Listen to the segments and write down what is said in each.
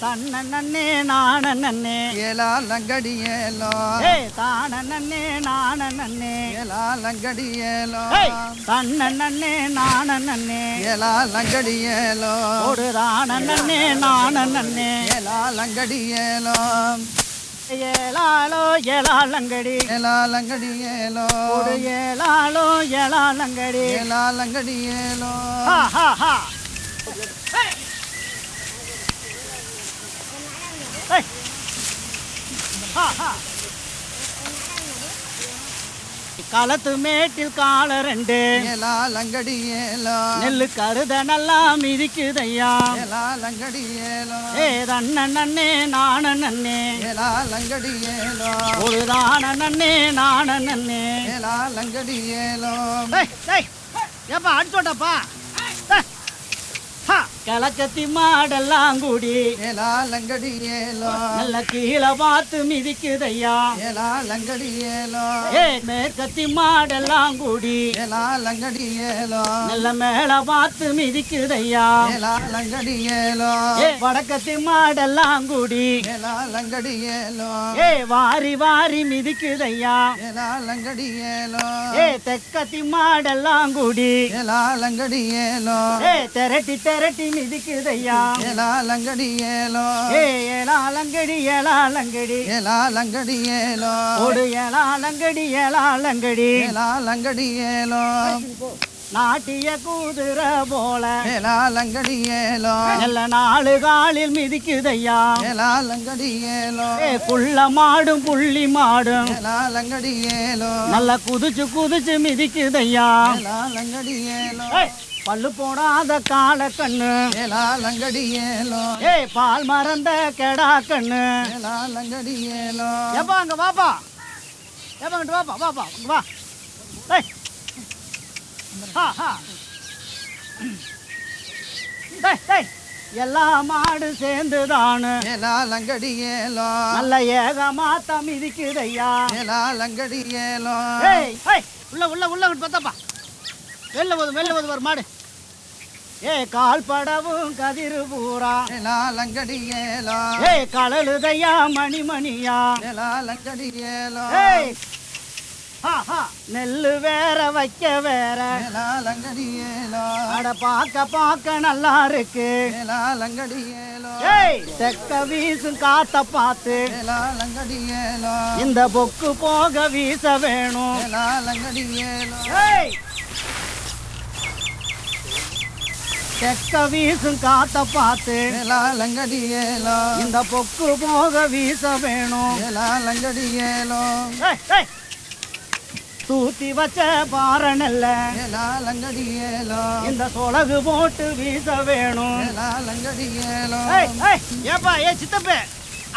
தன்ன நான ஏலா லங்கடி ஏலோ தான நான ஏலா லங்கடி ஏலோ தன்ன நான ஏலா லங்கடி ஏலோ ஒரு நன்னே நான ஏலா லங்கடி ஏலோ ஏலாலோ ஏலாலங்கடி. ஏலா லங்கடி ஏலோ ஒரு ஏலாலோ ஏலாலங்கடி ஏலா லங்கடி ஏலோ. ஹா, ஹா. களத்து மேட்டில் கால ரெண்டு. ஏலா லங்கடி ஏலோ. நெல்லு கருத நல்லா மிதிக்குதையா. ஏலா லங்கடி ஏலோ. ஏ தன்ன நன்னே நான நன்னே ஏலா. லங்கடி ஏலோ ஒரு தான நன்னே நான நன்னே ஏலா. லங்கடி ஏலோ ஏப்பா அடிச்சோட்டப்பா கிழக்கத்தி மாடெல்லாம் கூடி. ஏலா லங்கடி ஏலோ. நல்ல கீழே பார்த்து மிதிக்குதையா. ஏலா லங்கடி ஏலோ. ஏ மேற்கத்தி மாடெல்லாம் கூடி. ஏலா லங்கடி ஏலோ. நல்ல மேல பார்த்து மிதிக்குதையா. ஏலா லங்கடி ஏலோ. ஏ வடக்கத்தி மாடெல்லாம் கூடி. ஏலா லங்கடி ஏலோ. ஏ வாரி வாரி மிதிக்குதையா. ஏலா லங்கடி ஏலோ. ஏ தெற்கத்தி மாடெல்லாம் கூடி. ஏலா லங்கடி ஏலோ. ஏ திரட்டி திரட்டி மிதிக்குதையா ஏலா லங்கடி ஏலோ ஏ ஏலாலங்கடி ஏலாலங்கடி ஏலா லங்கடி ஏலோ ஒரு ஏலாலங்கடி ஏலாலங்கடி ஏலா லங்கடி ஏலோ நாட்டிய குதிரை போல. ஏலா லங்கடி ஏலோ நல்ல நாலு காலில் மிதிக்குதையா? ஏலா லங்கடி ஏலோ ஏ குள்ள மாடும் புள்ளி மாடும். ஏலா லங்கடி ஏலோ நல்ல குதிச்சு குதிச்சு மிதிக்குதையா? ஏலா லங்கடி ஏலோ பல்லு போடாத கால கண்ணு. ஏலா லங்கடி ஏலோ. ஏய் பால் மறந்த கெடா கண்ணு. ஏலா லங்கடி ஏலோ. ஏப்பா அங்க வாப்பா. ஏப்பா அங்கிட்டு வாப்பா வாப்பா இங்க வா. ஏய். ஹா ஹா. டேய் டேய் எல்லா மாடு சேர்ந்து தானு ஏலா. லங்கடி ஏலோ நல்ல ஏகமாத்த மிதிக்குதையா ஏலா லங்கடி ஏலோ. ஏய் ஏய். உள்ள உள்ள உள்ள பார்த்தாப்பா வெளில போதும் வெளில போதும் ஒரு மாடு. ஏய் கால் படவும் கதிரு பூரா. ஏலா லங்கடி ஏலோ. ஏய் கலலுதையா மணி மணியா ஏலா. ஏய். நெல்லு வேற வைக்க வேற. அட பார்க்க பார்க்க நல்லா இருக்கு. தெக்க வீசும் காத்த பார்த்து. இந்த பொக்கு போக வீச வேணும் ஏலா லங்கடி ஏலோ ஏய் தெக்க வீசும் காத்த பார்த்து ஏலா லங்கடி ஏலோ இந்த பொக்கு போக வீச வேணும். ஏலா லங்கடி ஏலோ ஏய், ஏய். தூத்தி வச்ச பாறை நெல்ல ஏலா லங்கடி ஏலோ இந்த சொலகு போட்டு வீச வேணும். லங்கடி ஏலோ ஏய், ஏய், ஏப்பா ஏ சித்தப்பே.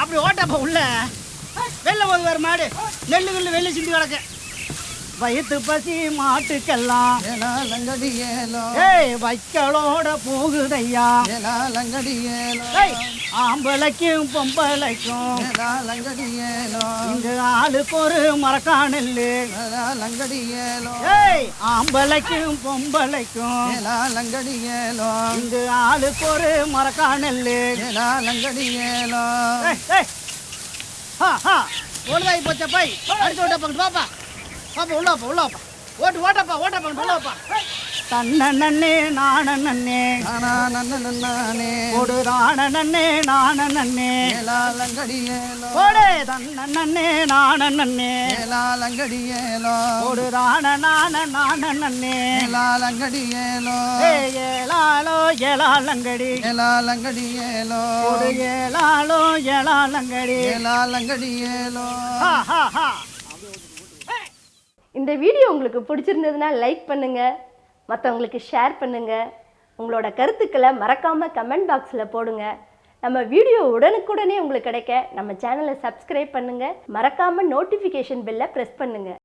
அப்படி ஓட்டாப்பா உள்ள. வெளில போது வேறு மாடு. நெல்லு கில்லு வெளில சிந்தி கிடக்கு. வயிற்று பசி மாட்டுக்கெல்லாம். ஏய் வைக்கலோட போகுதையா? ஆம்பளைக்கும் பொம்பளைக்கும். இங்கு ஆளுக்கு ஒரு மரக்கா நெல்லு ஏலா லங்கடி ஏலோ ஏய் ஆம்பளைக்கும் பொம்பளைக்கும். இங்கு ஆளுக்கு ஒரு மரக்கா நெல்லு ஏலா லங்கடி ஏலோ ஏய், ஏய். ஹா, ஹா. ஒழுதாகி போச்சா பை அடிச்சு ஓட்ட பக்கத்து பாப்பா. பாப்பா உள்ள வாப்பா உள்ள வாப்பா. ஓட்டு ஓட்டப்பா ஓட்ட பக்கத்து உள்ள வாப்பா. தன்ன நான நன்னே நானா ஒரு ராண நன்னே நான. நன்னே ஓடே தன்ன நான நன்னே ஏலா லங்கடி ஏலோ ஒரு ராண நான நான நன்னே ஏலா லங்கடி ஏலோ ஏ ஏலாலோ ஏலாலங்கடி ஏலா லங்கடி ஏலோ ஒரு ஏலாலோ ஏலாலங்கடி ஏலா லங்கடி ஏலோ ஹா ஹா ஹா. இந்த வீடியோ உங்களுக்கு பிடிச்சிருந்ததுன்னா லைக் பண்ணுங்கள் மற்றவங்களுக்கு ஷேர் பண்ணுங்கள் உங்களோட கருத்துக்களை மறக்காமல் கமெண்ட் பாக்ஸில் போடுங்க. நம்ம வீடியோ உடனுக்குடனே உங்களுக்கு கிடைக்க நம்ம சேனலை சப்ஸ்கிரைப் பண்ணுங்கள் மறக்காமல் நோட்டிஃபிகேஷன் பெல்லை ப்ரெஸ் பண்ணுங்கள்